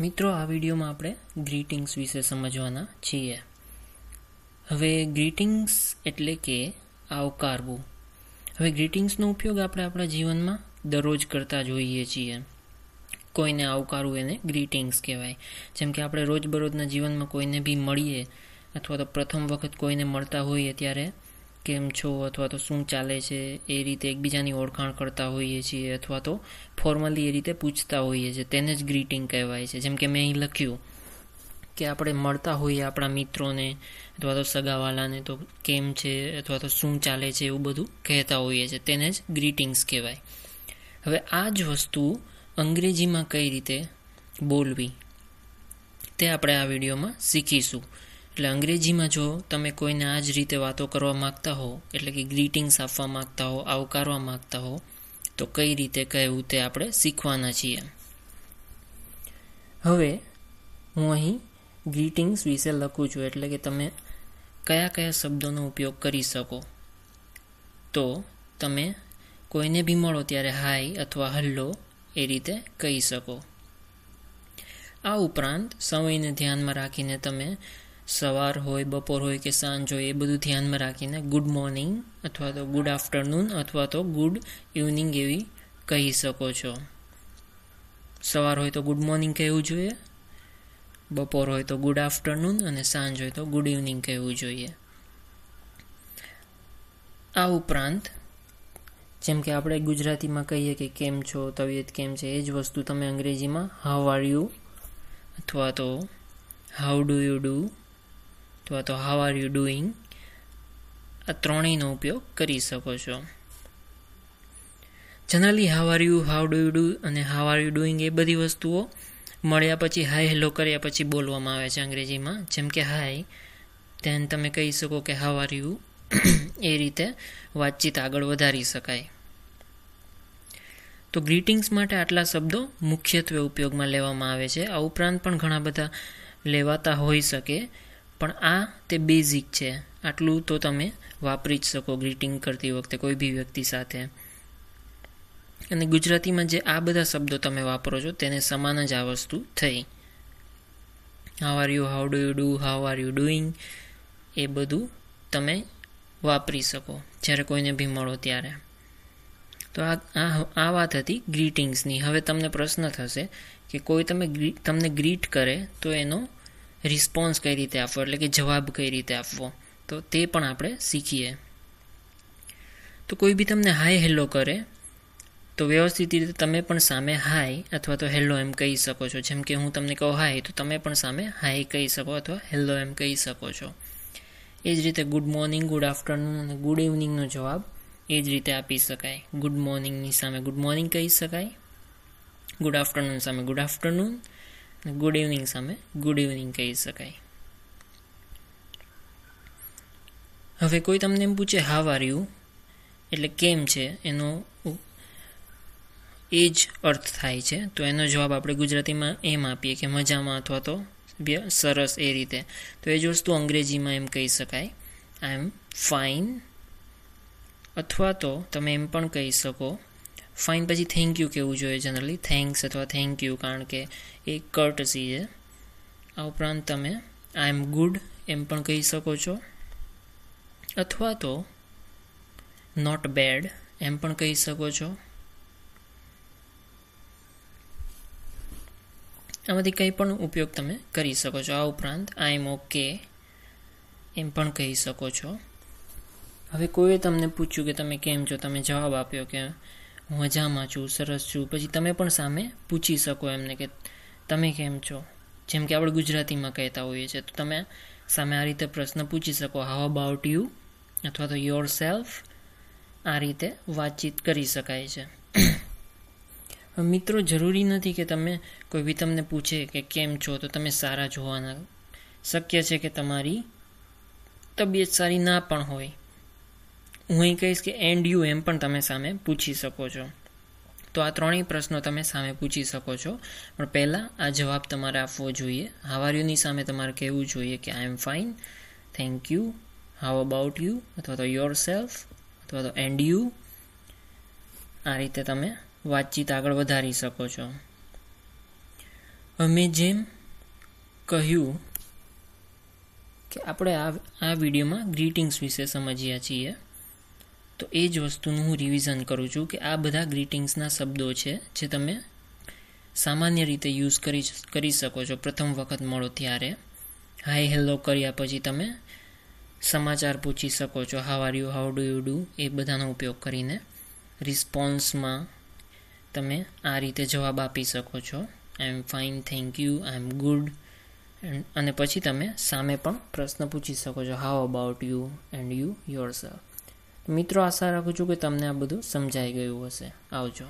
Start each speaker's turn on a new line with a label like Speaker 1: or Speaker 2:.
Speaker 1: મિત્રો, આ વિડીયોમાં આપણે ગ્રીટિંગ્સ વિશે સમજવાના છીએ. હવે ગ્રીટિંગ્સ એટલે કે આવકારવું હવે ગ્રીટિંગ્સનો ઉપયોગ આપણે આપણા જીવનમાં દરરોજ કરતા જોઈએ છીએ. કોઈને આવકારવું એને ગ્રીટિંગ્સ કહેવાય. જેમ કે આપણે રોજબરોજના જીવનમાં કોઈને બી મળીએ અથવા તો પ્રથમ વખત કોઈને મળતા હોઈએ ત્યારે કેમ છો અથવા તો શું ચાલે છે, એ રીતે એકબીજાની ઓળખાણ કરતા હોઈએ છીએ અથવા તો ફોર્મલી એ રીતે પૂછતા હોઈએ છીએ. તેને જ ગ્રીટિંગ કહેવાય છે. જેમ કે મેં અહીં લખ્યું કે આપણે મળતા હોઈએ આપણા મિત્રોને અથવા તો સગાવાલાને તો કેમ છે અથવા તો શું ચાલે છે એવું બધું કહેતા હોઈએ છીએ. તેને જ ગ્રીટિંગ્સ કહેવાય. હવે આ જ વસ્તુ અંગ્રેજીમાં કઈ રીતે બોલવી તે આપણે આ વિડીયોમાં શીખીશું. એટલે અંગ્રેજીમાં જો તમે કોઈને આ જ રીતે વાતો કરવા માગતા હો, એટલે કે ગ્રીટિંગ્સ આપવા માગતા હો, આવકારવા માગતા હો, તો કઈ રીતે કહેવું તે આપણે શીખવાના છીએ. હવે હું અહીં ગ્રીટિંગ્સ વિશે લખું છું, એટલે કે તમે કયા કયા શબ્દોનો ઉપયોગ કરી શકો. તો તમે કોઈને બી મળો ત્યારે હાય અથવા હલ્લો એ રીતે કહી શકો. આ ઉપરાંત સમયને ધ્યાનમાં રાખીને તમે સવાર હોય, બપોર હોય કે સાંજ હોય, એ બધું ધ્યાનમાં રાખીને ગુડ મોર્નિંગ અથવા તો ગુડ આફ્ટરનૂન અથવા તો ગુડ ઇવનિંગ એવી કહી શકો છો. સવાર હોય તો ગુડ મોર્નિંગ કહેવું જોઈએ, બપોર હોય તો ગુડ આફ્ટરનૂન અને સાંજ હોય તો ગુડ ઇવનિંગ કહેવું જોઈએ. આ ઉપરાંત, જેમ કે આપણે ગુજરાતીમાં કહીએ કે કેમ છો, તબિયત કેમ છે, એ જ વસ્તુ તમે અંગ્રેજીમાં હાવ આર યુ અથવા તો હાઉ ડુ યુ ડુ અથવા તો હાવ આર યુ ડુઈંગ આ ત્રણેયનો ઉપયોગ કરી શકો છો. Generally how are you how do you do અને હાવ આર યુ ડુઈંગ એ બધી વસ્તુઓ મળ્યા પછી હાય હેલો કર્યા પછી બોલવામાં આવે છે અંગ્રેજીમાં. જેમ કે હાય તેન તમે કહી શકો કે હાવ આર યુ એ રીતે વાતચીત આગળ વધારી શકાય. તો ગ્રીટિંગ્સ માટે આટલા શબ્દો મુખ્યત્વે ઉપયોગમાં લેવામાં આવે છે. આ ઉપરાંત પણ ઘણા બધા લેવાતા હોઈ શકે. પણ આ તે બેઝિક છે. આટલું તો તમે વાપરી જ શકો ગ્રીટિંગ કરતી વખતે કોઈ બી વ્યક્તિ સાથે. અને ગુજરાતીમાં જે આ બધા શબ્દો તમે વાપરો છો તેને સમાન જ આ વસ્તુ થઈ. How are you how do you do how are you doing એ બધું તમે વાપરી શકો જ્યારે કોઈને બી મળો ત્યારે. તો આ આ વાત હતી ગ્રીટિંગ્સની હવે તમને પ્રશ્ન થશે કે કોઈ તમે તમને ગ્રીટ કરે તો એનો રિસ્પોન્સ કઈ રીતે આપવો, એટલે કે જવાબ કઈ રીતે આપવો, તો તે પણ આપણે શીખીએ. તો કોઈ બી તમને હાય હેલો કરે, તો વ્યવસ્થિત રીતે તમે પણ સામે હાય અથવા તો હેલો એમ કહી શકો છો. જેમ કે હું તમને કહું હાય, તો તમે પણ સામે હાય કહી શકો અથવા હેલો એમ કહી શકો છો. એ જ રીતે ગુડ મોર્નિંગ, ગુડ આફ્ટરનૂન અને ગુડ ઇવનિંગનો જવાબ એ જ રીતે આપી શકાય. ગુડ મોર્નિંગની સામે ગુડ મોર્નિંગ કહી શકાય, ગુડ આફ્ટરનૂન સામે ગુડ આફ્ટરનૂન ગુડ ઇવનિંગ સામે. ગુડ ઇવનિંગ કહી શકાય. હવે કોઈ તમને એમ પૂછે હાવ આર યુ એટલે કેમ છે? એનો એ જ અર્થ થાય છે. તો એનો જવાબ આપણે ગુજરાતીમાં એમ આપીએ કે મજામાં અથવા તો સરસ એ રીતે. તો એ જ વસ્તુ અંગ્રેજીમાં એમ કહી શકાય. આઈ એમ ફાઇન અથવા તો તમે એમ પણ કહી શકો ફાઇન પછી થેન્ક યુ કહેવું જોઈએ જનરલી થેન્ક્સ અથવા થેન્ક યુ કારણ કે એ કર્ટસી છે. આ ઉપરાંત તમે આઈ એમ ગુડ એમ પણ કહી શકો છો. અથવા તો નોટ બેડ એમ પણ કહી શકો છો. આમાંથી કંઈ પણ ઉપયોગ તમે કરી શકો છો. આ ઉપરાંત આઈ એમ ઓકે એમ પણ કહી શકો છો. હવે કોઈએ તમને પૂછ્યું કે તમે કેમ છો, તમે જવાબ આપ્યો કે મજામાં છું, સરસ છું. પછી તમે પણ સામે પૂછી શકો એમને કે તમે કેમ છો? જેમ કે આપણે ગુજરાતીમાં કહેતા હોઈએ છીએ. તો તમે સામે આ રીતે પ્રશ્ન પૂછી શકો હાઉ અબાઉટ યુ અથવા તો યોર સેલ્ફ આ રીતે વાતચીત કરી શકાય છે. મિત્રો, જરૂરી નથી કે તમે કોઈ બી તમને પૂછે કે કેમ છો? તો તમે સારા જોવાના. શક્ય છે કે તમારી તબિયત સારી ના પણ હોય. હું અહીં કહીશ કે એન્ડ યુ એમ પણ તમે સામે પૂછી શકો છો. તો આ ત્રણેય પ્રશ્નો તમે સામે પૂછી શકો છો. પણ પહેલાં આ જવાબ તમારે આપવો જોઈએ. હાવાર્યુની સામે તમારે કહેવું જોઈએ કે I am fine thank you how about you અથવા તો યોર સેલ્ફ અથવા તો એન્ડ યુ આ રીતે તમે વાતચીત આગળ વધારી શકો છો. અમે જેમ કહ્યું કે આપણે આ આ વિડીયોમાં ગ્રીટિંગ્સ વિશે સમજ્યા છીએ. તો એ જ વસ્તુનું હું રિવિઝન કરું છું કે આ બધા ગ્રીટિંગ્સના શબ્દો છે જે તમે સામાન્ય રીતે યુઝ કરી કરી શકો છો. પ્રથમ વખત મળો ત્યારે. હાય હેલો કર્યા પછી તમે સમાચાર પૂછી શકો છો. How are you how do you do એ બધાનો ઉપયોગ કરીને રિસ્પોન્સમાં તમે આ રીતે જવાબ આપી શકો છો. I am fine thank you I am good અને પછી તમે સામે પણ પ્રશ્ન પૂછી શકો છો. How about you and you your મિત્રો આશા રાખું છું કે તમને આ બધું સમજાઈ ગયું હશે. આવજો.